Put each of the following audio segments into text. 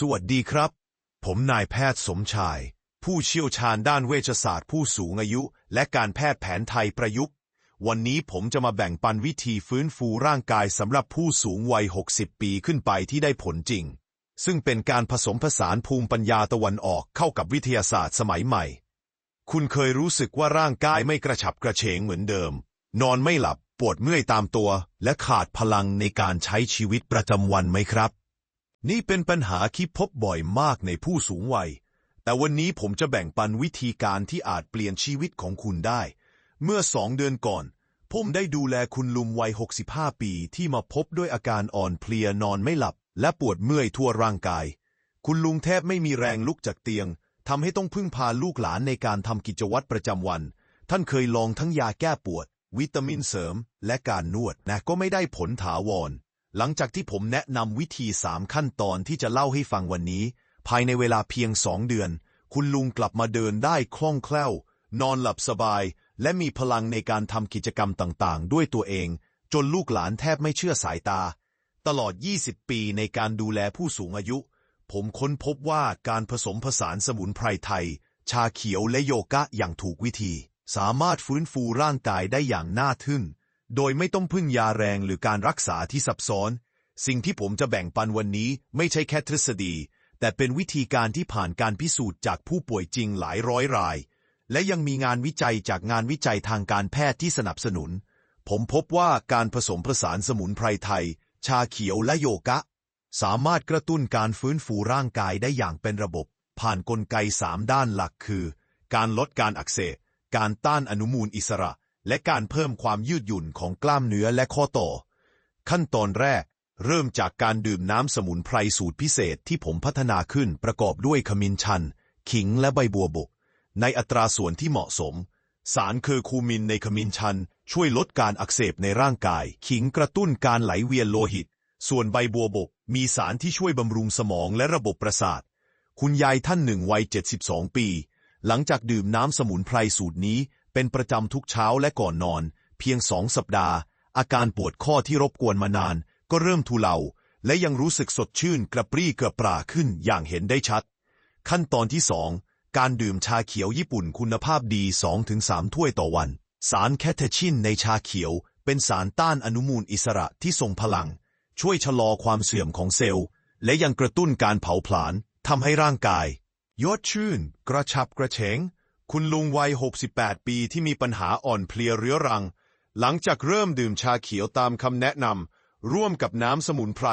สวัสดีครับ ผมนายแพทย์สมชาย ผู้เชี่ยวชาญด้านเวชศาสตร์ผู้สูงอายุ และการแพทย์แผนไทยประยุกต์ วันนี้ผมจะมาแบ่งปันวิธีฟื้นฟูร่างกายสำหรับผู้สูงวัย 60 ปีขึ้นไปที่ได้ผลจริง ซึ่งเป็นการผสมผสานภูมิปัญญาตะวันออกเข้ากับวิทยาศาสตร์สมัยใหม่ คุณเคยรู้สึกว่าร่างกายไม่กระฉับกระเฉงเหมือนเดิม นอนไม่หลับ ปวดเมื่อยตามตัว และขาดพลังในการใช้ชีวิตประจำวันไหมครับ นี่เป็นปัญหาที่พบบ่อยมากในผู้สูงวัย แต่วันนี้ผมจะแบ่งปันวิธีการที่อาจเปลี่ยนชีวิตของคุณได้ เมื่อสองเดือนก่อน ผมได้ดูแลคุณลุงวัย 65 ปีที่มาพบด้วยอาการอ่อนเพลียนอนไม่หลับ และปวดเมื่อยทั่วร่างกาย คุณลุงแทบไม่มีแรงลุกจากเตียงทำให้ต้องพึ่งพาลูกหลานในการทำกิจวัตรประจำวัน ท่านเคยลองทั้งยาแก้ปวด วิตามินเสริม และการนวดแต่ก็ไม่ได้ผลถาวร หลังจากที่ผมแนะนำวิธีสามขั้นตอนที่จะเล่าให้ฟังวันนี้ ภายในเวลาเพียงสองเดือน คุณลุงกลับมาเดินได้คล่องแคล่ว นอนหลับสบาย และมีพลังในการทำกิจกรรมต่างๆ ด้วยตัวเอง จนลูกหลานแทบไม่เชื่อสายตา ตลอด 20 ปีในการดูแลผู้สูงอายุ ผมค้นพบว่าการผสมผสานสมุนไพรไทย ชาเขียวและโยคะอย่างถูกวิธี สามารถฟื้นฟูร่างกายได้อย่างน่าทึ่ง โดยไม่ต้องพึ่งยาแรงหรือการรักษาที่ซับซ้อน สิ่งที่ผมจะแบ่งปันวันนี้ไม่ใช่แค่ทฤษฎี แต่เป็นวิธีการที่ผ่านการพิสูจน์จากผู้ป่วยจริงหลายร้อยราย และยังมีงานวิจัยจากงานวิจัยทางการแพทย์ที่สนับสนุน ผมพบว่าการผสมผสานสมุนไพรไทย ชาเขียวและโยคะสามารถกระตุ้นการฟื้นฟูร่างกายได้อย่างเป็นระบบ ผ่านนกลไกสามด้านหลักคือ การลดการอักเสบ การต้านอนุมูลอิสระ และการเพิ่มความยืดหยุ่นของกล้ามเนื้อและข้อต่อ ขั้นตอนแรก เริ่มจากการดื่มน้ำสมุนไพรสูตรพิเศษที่ผมพัฒนาขึ้นประกอบด้วยขมิ้นชัน ขิงและใบบัวบก ในอัตราส่วนที่เหมาะสม สารเคอร์คูมินในขมิ้นชัน ช่วยลดการอักเสบในร่างกาย ขิงกระตุ้นการไหลเวียนโลหิต ส่วนใบบัวบก มีสารที่ช่วยบำรุงสมองและระบบประสาท คุณยายท่านหนึ่งวัย 72 ปีหลังจากดื่มน้ำสมุนไพรสูตรนี้ เป็นประจำทุกเช้าและก่อนนอน เพียงสองสัปดาห์ อาการปวดข้อที่รบกวนมานาน ก็เริ่มทุเลา และยังรู้สึกสดชื่นกระปรี้กระปร่าขึ้นอย่างเห็นได้ชัด ขั้นตอนที่สองการดื่มชาเขียวญี่ปุ่นคุณภาพดี 2-3 ถ้วยต่อวัน สารแคเทชินในชาเขียว เป็นสารต้านอนุมูลอิสระที่ทรงพลัง ช่วยชะลอความเสื่อมของเซลล์ และยังกระตุ้นการเผาผลาญทำให้ร่างกายยอดชื่น กระชับกระเฉง คุณลุงวัย 68 ปีที่มีปัญหาอ่อนเพลียเรื้อรัง หลังจากเริ่มดื่มชาเขียวตามคำแนะนำร่วมกับน้ำสมุนไพร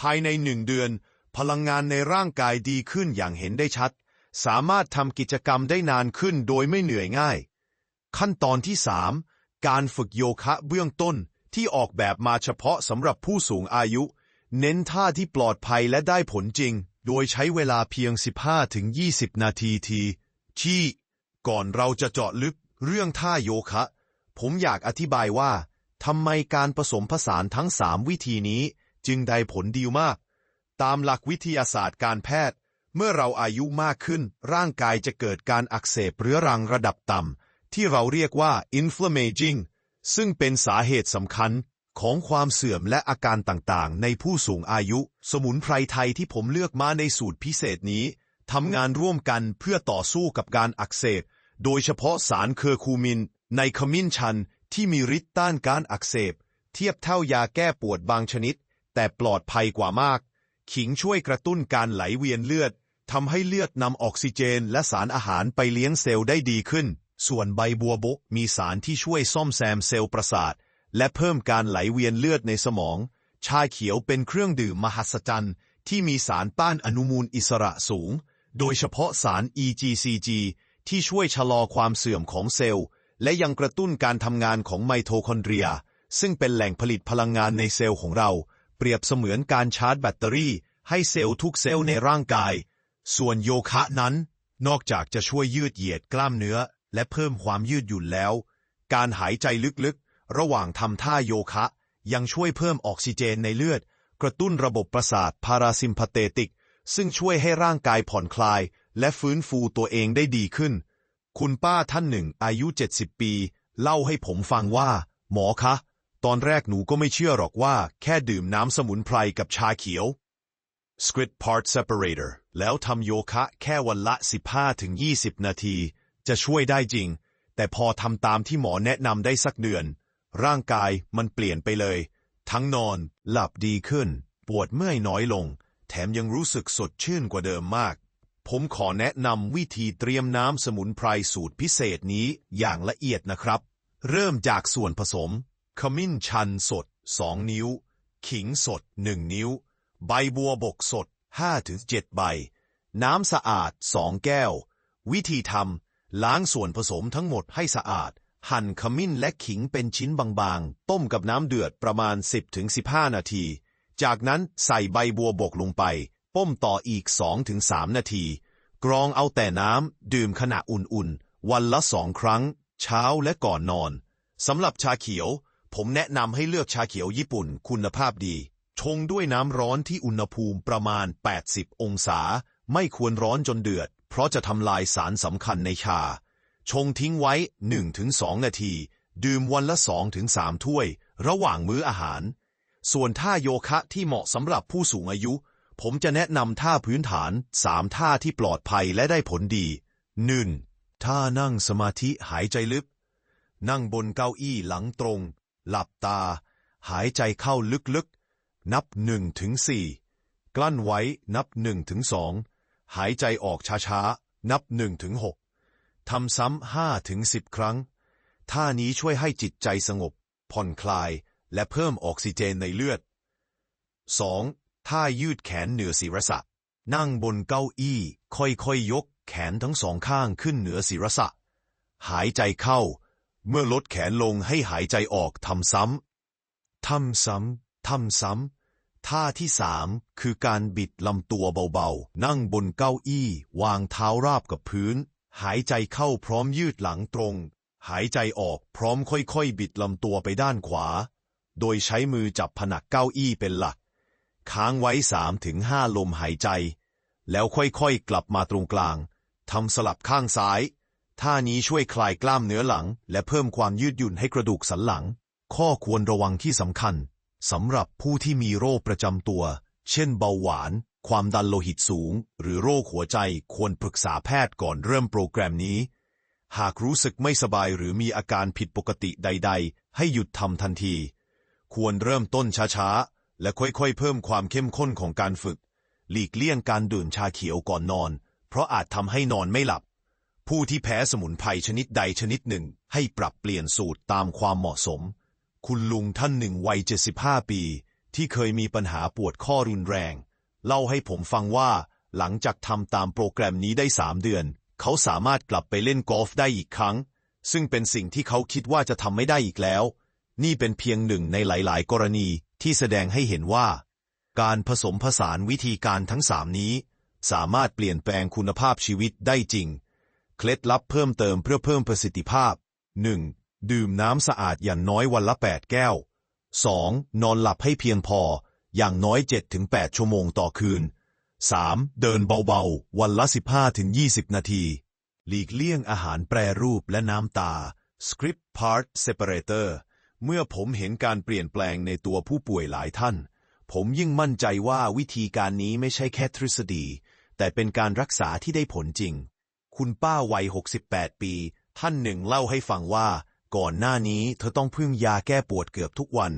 ภายในหนึ่งเดือน พลังงานในร่างกายดีขึ้นอย่างเห็นได้ชัด สามารถทำกิจกรรมได้นานขึ้นโดยไม่เหนื่อยง่าย ขั้นตอนที่ 3 การฝึกโยคะเบื้องต้นที่ออกแบบมาเฉพาะสำหรับผู้สูงอายุ เน้นท่าที่ปลอดภัยและได้ผลจริง โดยใช้เวลาเพียง 15-20 นาทีทีที่ ก่อนเราจะเจาะลึกเรื่องท่าโยคะ ผมอยากอธิบายว่าทำไมการผสมผสานทั้งสามวิธีนี้ จึงได้ผลดีมาก ตามหลักวิทยาศาสตร์การแพทย์ เมื่อเราอายุมากขึ้น ร่างกายจะเกิดการอักเสบเรื้อรังระดับต่ำที่เราเรียกว่า inflammaging ซึ่งเป็นสาเหตุสำคัญของความเสื่อมและอาการต่างๆ ในผู้สูงอายุ สมุนไพรไทยที่ผมเลือกมาในสูตรพิเศษนี้ ทำงานร่วมกันเพื่อต่อสู้กับการอักเสบ โดยเฉพาะสารเคอร์คูมิน ในขมิ้นชันที่มีฤทธิ์ต้านการอักเสบ เทียบเท่ายาแก้ปวดบางชนิด แต่ปลอดภัยกว่ามาก ขิงช่วยกระตุ้นการไหลเวียนเลือดทำให้เลือดนำออกซิเจนและสารอาหารไปเลี้ยงเซลล์ได้ดีขึ้น ส่วนใบบัวบกมีสารที่ช่วยซ่อมแซมเซลล์ประสาท และเพิ่มการไหลเวียนเลือดในสมอง ชาเขียวเป็นเครื่องดื่มมหัศจรรย์ที่มีสารต้านอนุมูลอิสระสูง โดยเฉพาะสาร EGCG ที่ช่วยชะลอความเสื่อมของเซลล์ และยังกระตุ้นการทำงานของไมโทคอนเดรีย ซึ่งเป็นแหล่งผลิตพลังงานในเซลล์ของเรา เปรียบเสมือนการชาร์จแบตเตอรี่ให้เซลล์ทุกเซลล์ในร่างกาย ส่วนโยคะนั้น นอกจากจะช่วยยืดเหยียดกล้ามเนื้อ และเพิ่มความยืดหยุ่นแล้ว การหายใจลึกๆ ระหว่างทำท่าโยคะ ยังช่วยเพิ่มออกซิเจนในเลือด กระตุ้นระบบประสาทพาราซิมพาเตติก ซึ่งช่วยให้ร่างกายผ่อนคลาย และฟื้นฟูตัวเองได้ดีขึ้น คุณป้าท่านหนึ่งอายุ 70 ปี เล่าให้ผมฟังว่า หมอคะ ตอนแรกหนูก็ไม่เชื่อหรอกว่า แค่ดื่มน้ำสมุนไพรกับชาเขียว Squid Part Separator แล้วทำโยคะแค่วันละ 15-20 นาที จะช่วยได้จริง แต่พอทำตามที่หมอแนะนำได้สักเดือน ร่างกายมันเปลี่ยนไปเลย ทั้งนอน หลับดีขึ้น ปวดเมื่อยน้อยลง แถมยังรู้สึกสดชื่นกว่าเดิมมาก ผมขอแนะนำวิธีเตรียมน้ำสมุนไพรสูตรพิเศษนี้อย่างละเอียดนะครับ เริ่มจากส่วนผสม ขมิ้นชันสด 2 นิ้ว ขิงสด 1 นิ้ว ใบบัวบกสด 5-7 ใบ น้ำสะอาด 2 แก้ว วิธีทำล้างส่วนผสมทั้งหมดให้สะอาด หั่นขมิ้นและขิงเป็นชิ้นบางๆ ต้มกับน้ำเดือดประมาณ 10-15 นาที จากนั้นใส่ใบบัวบกลงไปต้มต่ออีก 2-3 นาที กรองเอาแต่น้ำ ดื่มขณะอุ่นๆ วันละสองครั้ง เช้าและก่อนนอน สำหรับชาเขียว ผมแนะนำให้เลือกชาเขียวญี่ปุ่นคุณภาพดี ชงด้วยน้ำร้อนที่อุณหภูมิประมาณ 80 องศา ไม่ควรร้อนจนเดือด เพราะจะทำลายสารสำคัญในชา ชงทิ้งไว้ 1-2 นาที ดื่มวันละ 2-3 ถ้วย ระหว่างมื้ออาหาร ส่วนท่าโยคะที่เหมาะสำหรับผู้สูงอายุ ผมจะแนะนำท่าพื้นฐาน 3 ท่าที่ปลอดภัยและได้ผลดี 1. ท่านั่งสมาธิหายใจลึก นั่งบนเก้าอี้หลังตรง หลับตา หายใจเข้าลึกๆ นับหนึ่งถึงสี่กลั้นไว้นับหนึ่งถึงสองหายใจออกช้าๆ นับหนึ่งถึงหกทำซ้ำห้าถึงสิบครั้ง ท่านี้ช่วยให้จิตใจสงบ ผ่อนคลาย และเพิ่มออกซิเจนในเลือด 2. ท่ายืดแขนเหนือศีรษะ นั่งบนเก้าอี้ ค่อยๆยกแขนทั้งสองข้างขึ้นเหนือศีรษะ หายใจเข้า เมื่อลดแขนลงให้หายใจออกทำซ้ำ ทำซ้ำ ทำซ้ำ ท่าที่สามคือการบิดลำตัวเบาๆ นั่งบนเก้าอี้ วางเท้าราบกับพื้น หายใจเข้าพร้อมยืดหลังตรง หายใจออกพร้อมค่อยๆ บิดลำตัวไปด้านขวา โดยใช้มือจับผนักเก้าอี้เป็นหลัก ค้างไว้สามถึงห้าลมหายใจ แล้วค่อยๆกลับมาตรงกลางทำสลับข้างซ้าย ท่านี้ช่วยคลายกล้ามเนื้อหลัง และเพิ่มความยืดหยุ่นให้กระดูกสันหลัง ข้อควรระวังที่สำคัญสำหรับผู้ที่มีโรคประจำตัว เช่นเบาหวาน ความดันโลหิตสูง หรือโรคหัวใจควรปรึกษาแพทย์ก่อนเริ่มโปรแกรมนี้ หากรู้สึกไม่สบายหรือมีอาการผิดปกติใด ๆ ให้หยุดทำทันที ควรเริ่มต้นช้าๆ และค่อยๆ เพิ่มความเข้มข้นของการฝึก หลีกเลี่ยงการดื่มชาเขียวก่อนนอน เพราะอาจทำให้นอนไม่หลับ ผู้ที่แพ้สมุนไพรชนิดใดชนิดหนึ่ง ให้ปรับเปลี่ยนสูตรตามความเหมาะสม คุณลุงท่านหนึ่งวัย 75 ปี ที่เคยมีปัญหาปวดข้อรุนแรง เล่าให้ผมฟังว่า หลังจากทำตามโปรแกรมนี้ได้3เดือน เขาสามารถกลับไปเล่นกอล์ฟได้อีกครั้ง ซึ่งเป็นสิ่งที่เขาคิดว่าจะทำไม่ได้อีกแล้ว นี่เป็นเพียงหนึ่งในหลาย ๆ กรณีที่แสดงให้เห็นว่า การผสมผสานวิธีการทั้งสามนี้ สามารถเปลี่ยนแปลงคุณภาพชีวิตได้จริง เคล็ดลับเพิ่มเติมเพื่อเพิ่มประสิทธิภาพ 1. ดื่มน้ำสะอาดอย่างน้อยวันละ 8 แก้ว 2. นอนหลับให้เพียงพอ อย่างน้อย 7-8 ชั่วโมงต่อคืน 3. เดินเบาๆ วันละ 15-20 นาที หลีกเลี่ยงอาหารแปรรูปและน้ำตา Script Part Separator เมื่อผมเห็นการเปลี่ยนแปลงในตัวผู้ป่วยหลายท่าน ผมยิ่งมั่นใจว่าวิธีการนี้ไม่ใช่แค่ทฤษฎี แต่เป็นการรักษาที่ได้ผลจริง คุณป้าวัย 68 ปี ท่านหนึ่งเล่าให้ฟังว่า ก่อนหน้านี้เธอต้องพึ่งยาแก้ปวดเกือบทุกวัน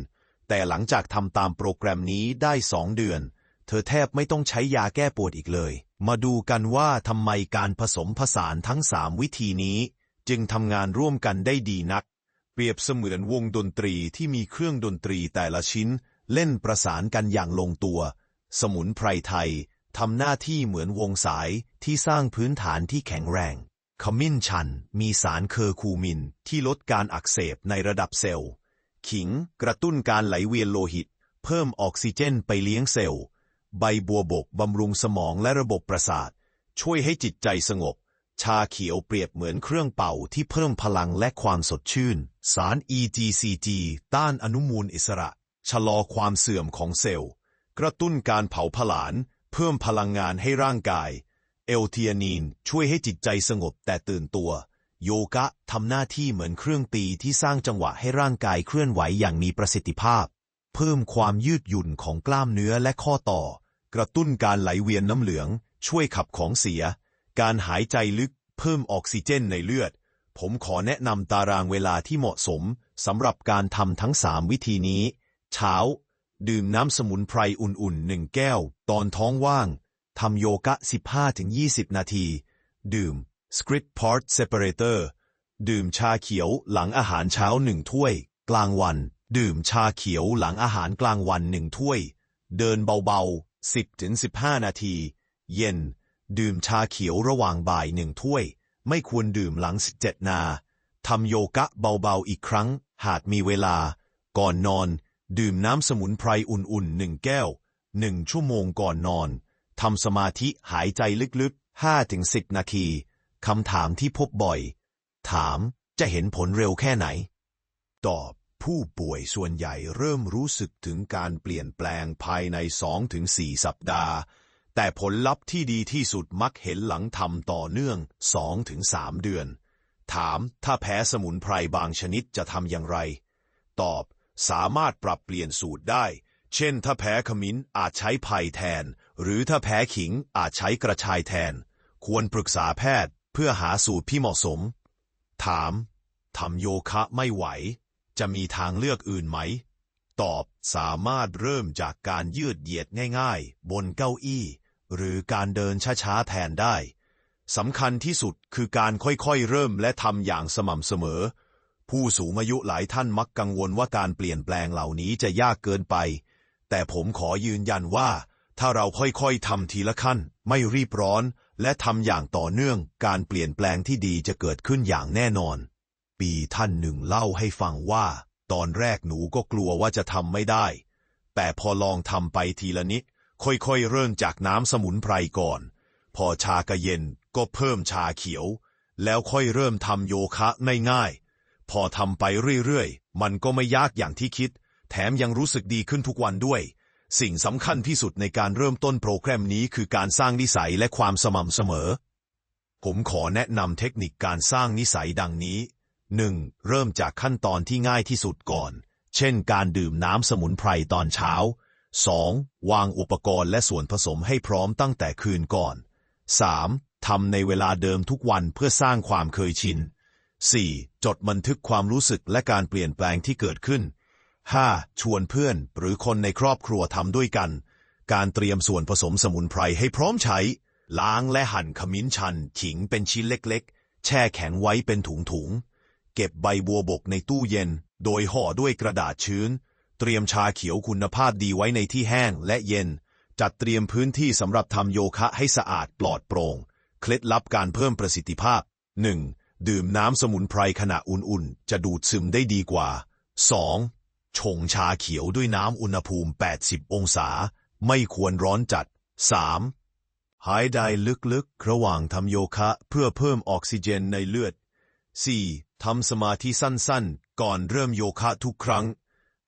แต่หลังจากทำตามโปรแกรมนี้ได้สองเดือน เธอแทบไม่ต้องใช้ยาแก้ปวดอีกเลย มาดูกันว่าทำไมการผสมผสานทั้งสามวิธีนี้ จึงทำงานร่วมกันได้ดีนัก เปรียบเสมือนวงดนตรีที่มีเครื่องดนตรีแต่ละชิ้น เล่นประสานกันอย่างลงตัว สมุนไพรไทยทำหน้าที่เหมือนวงสายที่สร้างพื้นฐานที่แข็งแรง ขมิ้นชันมีสารเคอร์คูมินที่ลดการอักเสบในระดับเซลล์ ขิงกระตุ้นการไหลเวียนโลหิต เพิ่มออกซิเจนไปเลี้ยงเซลล์ ใบบัวบกบำรุงสมองและระบบประสาท ช่วยให้จิตใจสงบ ชาเขียวเปรียบเหมือนเครื่องเป่าที่เพิ่มพลังและความสดชื่น สาร EGCG ต้านอนุมูลอิสระ ชะลอความเสื่อมของเซลล์ กระตุ้นการเผาผลาญ เพิ่มพลังงานให้ร่างกาย เอลเทียนีนช่วยให้จิตใจสงบแต่ตื่นตัว โยคะทำหน้าที่เหมือนเครื่องตีที่สร้างจังหวะให้ร่างกายเคลื่อนไหวอย่างมีประสิทธิภาพ เพิ่มความยืดหยุ่นของกล้ามเนื้อและข้อต่อ กระตุ้นการไหลเวียนน้ำเหลือง ช่วยขับของเสีย การหายใจลึก เพิ่มออกซิเจนในเลือด ผมขอแนะนำตารางเวลาที่เหมาะสมสำหรับการทำทั้ง3วิธีนี้ เช้า ดื่มน้ำสมุนไพรอุ่นๆหนึ่งแก้ว ตอนท้องว่างทำโยคะ 15-20 นาที ดื่ม Script Part Separator ดื่มชาเขียวหลังอาหารเช้าหนึ่งถ้วย กลางวัน ดื่มชาเขียวหลังอาหารกลางวันหนึ่งถ้วย เดินเบาๆ 10-15 นาที เย็น ดื่มชาเขียวระหว่างบ่ายหนึ่งถ้วย ไม่ควรดื่มหลัง17นา ทำโยคะเบาๆอีกครั้ง หากมีเวลา ก่อนนอน ดื่มน้ำสมุนไพรอุ่นๆหนึ่งแก้วหนึ่งชั่วโมงก่อนนอน ทำสมาธิหายใจลึกๆ5-10นาที คำถามที่พบบ่อย ถามจะเห็นผลเร็วแค่ไหน ตอบผู้ป่วยส่วนใหญ่เริ่มรู้สึกถึงการเปลี่ยนแปลงภายใน2-4สัปดาห์ แต่ผลลัพธ์ที่ดีที่สุดมักเห็นหลังทำต่อเนื่อง 2-3 เดือน ถามถ้าแพ้สมุนไพรบางชนิดจะทำอย่างไร ตอบสามารถปรับเปลี่ยนสูตรได้ เช่น ถ้าแพ้ขมิ้นอาจใช้ไผ่แทน หรือถ้าแพ้ขิงอาจใช้กระชายแทน ควรปรึกษาแพทย์เพื่อหาสูตรที่เหมาะสม ถามทำโยคะไม่ไหว จะมีทางเลือกอื่นไหม ตอบสามารถเริ่มจากการยืดเหยียดง่าย ๆ บนเก้าอี้ หรือการเดินช้าๆแทนได้สำคัญที่สุดคือการค่อยๆเริ่มและทำอย่างสม่ำเสมอ ผู้สูงอายุหลายท่านมักกังวลว่าการเปลี่ยนแปลงเหล่านี้จะยากเกินไป แต่ผมขอยืนยันว่า ถ้าเราค่อยๆทำทีละขั้น ไม่รีบร้อน และทำอย่างต่อเนื่อง การเปลี่ยนแปลงที่ดีจะเกิดขึ้นอย่างแน่นอน ปีท่านหนึ่งเล่าให้ฟังว่า ตอนแรกหนูก็กลัวว่าจะทำไม่ได้ แต่พอลองทำไปทีละนิด ค่อยๆ เริ่มจากน้ำสมุนไพรก่อน พอชากระเย็นก็เพิ่มชาเขียว แล้วค่อยเริ่มทำโยคะง่ายๆ พอทำไปเรื่อยๆ มันก็ไม่ยากอย่างที่คิด แถมยังรู้สึกดีขึ้นทุกวันด้วย สิ่งสำคัญที่สุดในการเริ่มต้นโปรแกรมนี้คือการสร้างนิสัยและความสม่ำเสมอ ผมขอแนะนำเทคนิคการสร้างนิสัยดังนี้ 1. เริ่มจากขั้นตอนที่ง่ายที่สุดก่อน เช่น การดื่มน้ำสมุนไพรตอนเช้า 2. วางอุปกรณ์และส่วนผสมให้พร้อมตั้งแต่คืนก่อน 3. ทำในเวลาเดิมทุกวันเพื่อสร้างความเคยชิน 4. จดบันทึกความรู้สึกและการเปลี่ยนแปลงที่เกิดขึ้น 5. ชวนเพื่อนหรือคนในครอบครัวทำด้วยกัน การเตรียมส่วนผสมสมุนไพรให้พร้อมใช้ ล้างและหั่นขมิ้นชันขิงเป็นชิ้นเล็กๆ แช่แข็งไว้เป็นถุงๆ เก็บใบบัวบกในตู้เย็น โดยห่อด้วยกระดาษชื้น เตรียมชาเขียวคุณภาพดีไว้ในที่แห้งและเย็น จัดเตรียมพื้นที่สำหรับทำโยคะให้สะอาดปลอดโปร่ง เคล็ดลับการเพิ่มประสิทธิภาพ 1. ดื่มน้ำสมุนไพรขณะอุ่นๆ จะดูดซึมได้ดีกว่า 2. ชงชาเขียวด้วยน้ำอุณหภูมิ 80 องศา ไม่ควรร้อนจัด 3. หายใจลึกๆ ระหว่างทำโยคะเพื่อเพิ่มออกซิเจนในเลือด 4. ทำสมาธิสั้นๆ ก่อนเริ่มโยคะทุกครั้ง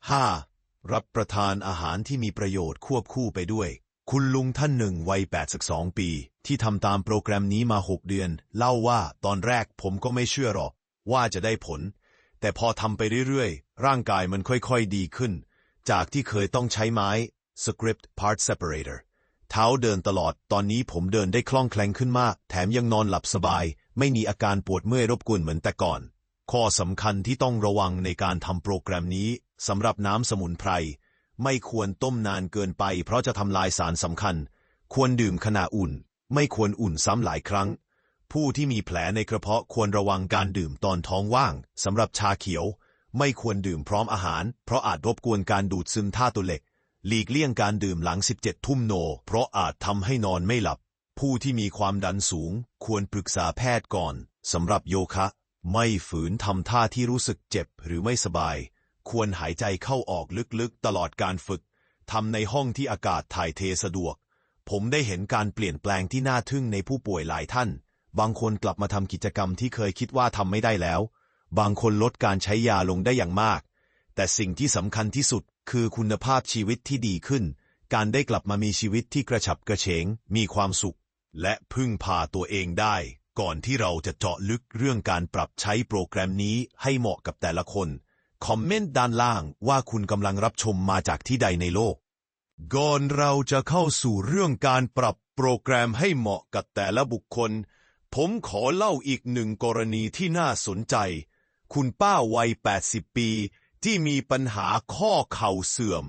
5. รับประทานอาหารที่มีประโยชน์ควบคู่ไปด้วย คุณลุงท่านหนึ่งวัย 82 ปี ที่ทำตามโปรแกรมนี้มา 6 เดือน เล่าว่าตอนแรกผมก็ไม่เชื่อหรอก ว่าจะได้ผล แต่พอทำไปเรื่อยๆ ร่างกายมันค่อยๆดีขึ้น จากที่เคยต้องใช้ไม้ Script Part Separator เท้าเดินตลอด ตอนนี้ผมเดินได้คล่องแคล่งขึ้นมาก แถมยังนอนหลับสบาย ไม่มีอาการปวดเมื่อยรบกวนเหมือนแต่ก่อน ข้อสำคัญที่ต้องระวังในการทำโปรแกรมนี้ สำหรับน้ำสมุนไพร ไม่ควรต้มนานเกินไป เพราะจะทำลายสารสำคัญ ควรดื่มขณะอุ่น ไม่ควรอุ่นซ้ำหลายครั้ง ผู้ที่มีแผลในกระเพาะควรระวังการดื่มตอนท้องว่างสำหรับชาเขียว ไม่ควรดื่มพร้อมอาหาร เพราะอาจรบกวนการดูดซึมธาตุเหล็ก หลีกเลี่ยงการดื่มหลัง 17 ทุ่มโน เพราะอาจทำให้นอนไม่หลับ ผู้ที่มีความดันสูง ควรปรึกษาแพทย์ก่อนสำหรับโยคะ ไม่ฝืนทำท่าที่รู้สึกเจ็บหรือไม่สบาย ควรหายใจเข้าออกลึกๆ ตลอดการฝึกทำในห้องที่อากาศถ่ายเทสะดวก ผมได้เห็นการเปลี่ยนแปลงที่น่าทึ่งในผู้ป่วยหลายท่าน บางคนกลับมาทำกิจกรรมที่เคยคิดว่าทำไม่ได้แล้ว บางคนลดการใช้ยาลงได้อย่างมาก แต่สิ่งที่สำคัญที่สุดคือคุณภาพชีวิตที่ดีขึ้น การได้กลับมามีชีวิตที่กระฉับกระเฉง มีความสุข และพึ่งพาตัวเองได้ ก่อนที่เราจะเจาะลึกเรื่องการปรับใช้โปรแกรมนี้ให้เหมาะกับแต่ละคน คอมเมนต์ด้านล่างว่าคุณกำลังรับชมมาจากที่ใดในโลก ก่อนเราจะเข้าสู่เรื่องการปรับโปรแกรมให้เหมาะกับแต่ละบุคคล ผมขอเล่าอีกหนึ่งกรณีที่น่าสนใจ คุณป้าวัย 80 ปี ที่มีปัญหาข้อเข่าเสื่อม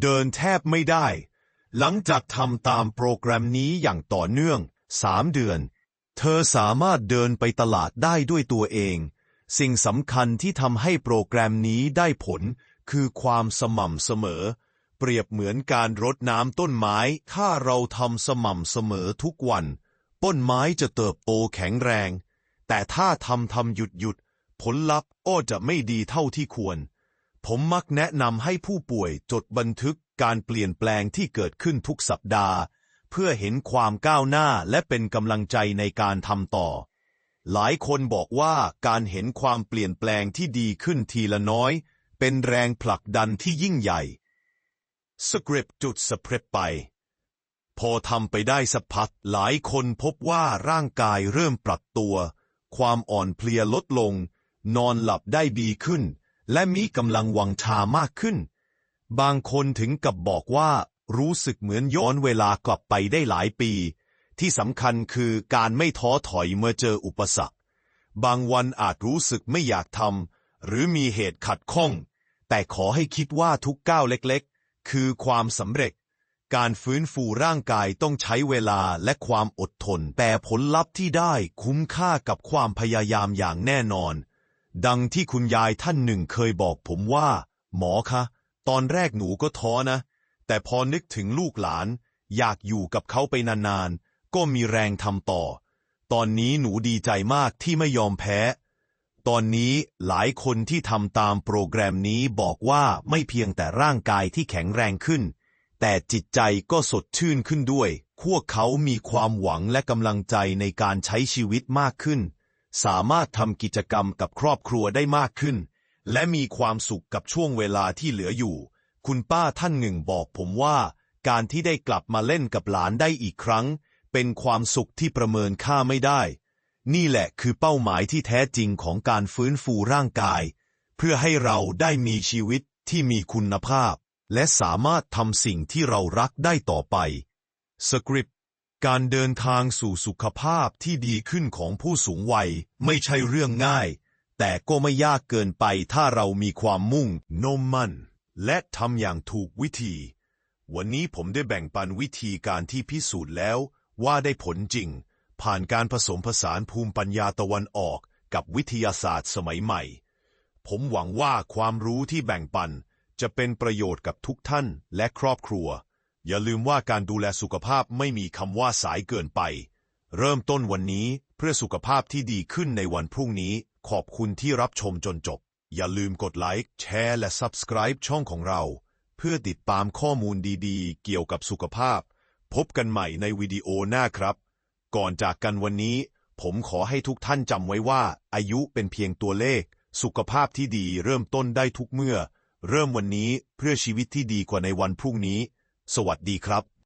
เดินแทบไม่ได้ หลังจากทำตามโปรแกรมนี้อย่างต่อเนื่อง 3 เดือน เธอสามารถเดินไปตลาดได้ด้วยตัวเอง สิ่งสำคัญที่ทำให้โปรแกรมนี้ได้ผล คือความสม่ำเสมอ เปรียบเหมือนการรดน้ำต้นไม้ ถ้าเราทำสม่ำเสมอทุกวัน ต้นไม้จะเติบโตแข็งแรง แต่ถ้าทำทำหยุดหยุด ผลลัพธ์ก็จะไม่ดีเท่าที่ควร ผมมักแนะนำให้ผู้ป่วยจดบันทึกการเปลี่ยนแปลงที่เกิดขึ้นทุกสัปดาห์ เพื่อเห็นความก้าวหน้าและเป็นกำลังใจในการทำต่อ หลายคนบอกว่าการเห็นความเปลี่ยนแปลงที่ดีขึ้นทีละน้อย เป็นแรงผลักดันที่ยิ่งใหญ่สคริปต์จุดสเปรดไป พอทำไปได้สักพักหลายคนพบว่าร่างกายเริ่มปรับตัว ความอ่อนเพลียลดลง นอนหลับได้ดีขึ้น และมีกำลังวังชามากขึ้น บางคนถึงกับบอกว่ารู้สึกเหมือนย้อนเวลากลับไปได้หลายปี ที่สำคัญคือการไม่ท้อถอยเมื่อเจออุปสรรค บางวันอาจรู้สึกไม่อยากทำหรือมีเหตุขัดข้อง แต่ขอให้คิดว่าทุกก้าวเล็กๆ คือความสำเร็จ การฟื้นฟูร่างกายต้องใช้เวลาและความอดทน แต่ผลลัพธ์ที่ได้คุ้มค่ากับความพยายามอย่างแน่นอน ดังที่คุณยายท่านหนึ่งเคยบอกผมว่า หมอคะ ตอนแรกหนูก็ท้อนะ แต่พอนึกถึงลูกหลาน อยากอยู่กับเขาไปนานๆ ก็มีแรงทำต่อ ตอนนี้หนูดีใจมากที่ไม่ยอมแพ้ ตอนนี้หลายคนที่ทำตามโปรแกรมนี้บอกว่าไม่เพียงแต่ร่างกายที่แข็งแรงขึ้น แต่จิตใจก็สดชื่นขึ้นด้วย พวกเขามีความหวังและกำลังใจในการใช้ชีวิตมากขึ้น สามารถทำกิจกรรมกับครอบครัวได้มากขึ้น และมีความสุขกับช่วงเวลาที่เหลืออยู่ คุณป้าท่านหนึ่งบอกผมว่า การที่ได้กลับมาเล่นกับหลานได้อีกครั้ง เป็นความสุขที่ประเมินค่าไม่ได้ นี่แหละคือเป้าหมายที่แท้จริงของการฟื้นฟูร่างกาย เพื่อให้เราได้มีชีวิตที่มีคุณภาพ และสามารถทำสิ่งที่เรารักได้ต่อไปสคริปต์การเดินทางสู่สุขภาพที่ดีขึ้นของผู้สูงวัยไม่ใช่เรื่องง่าย แต่ก็ไม่ยากเกินไปถ้าเรามีความมุ่งนมมั่น และทำอย่างถูกวิธี วันนี้ผมได้แบ่งปันวิธีการที่พิสูจน์แล้ว ว่าได้ผลจริง ผ่านการผสมผสานภูมิปัญญาตะวันออกกับวิทยาศาสตร์สมัยใหม่ ผมหวังว่าความรู้ที่แบ่งปันจะเป็นประโยชน์กับทุกท่านและครอบครัว อย่าลืมว่าการดูแลสุขภาพไม่มีคำว่าสายเกินไป เริ่มต้นวันนี้เพื่อสุขภาพที่ดีขึ้นในวันพรุ่งนี้ ขอบคุณที่รับชมจนจบ อย่าลืมกดไลค์ แชร์ และ Subscribe ช่องของเรา เพื่อติดตามข้อมูลดีๆ เกี่ยวกับสุขภาพ พบกันใหม่ในวิดีโอหน้าครับ ก่อนจากกันวันนี้ ผมขอให้ทุกท่านจำไว้ว่า อายุเป็นเพียงตัวเลข สุขภาพที่ดีเริ่มต้นได้ทุกเมื่อ เริ่มวันนี้เพื่อชีวิตที่ดีกว่าในวันพรุ่งนี้ สวัสดีครับ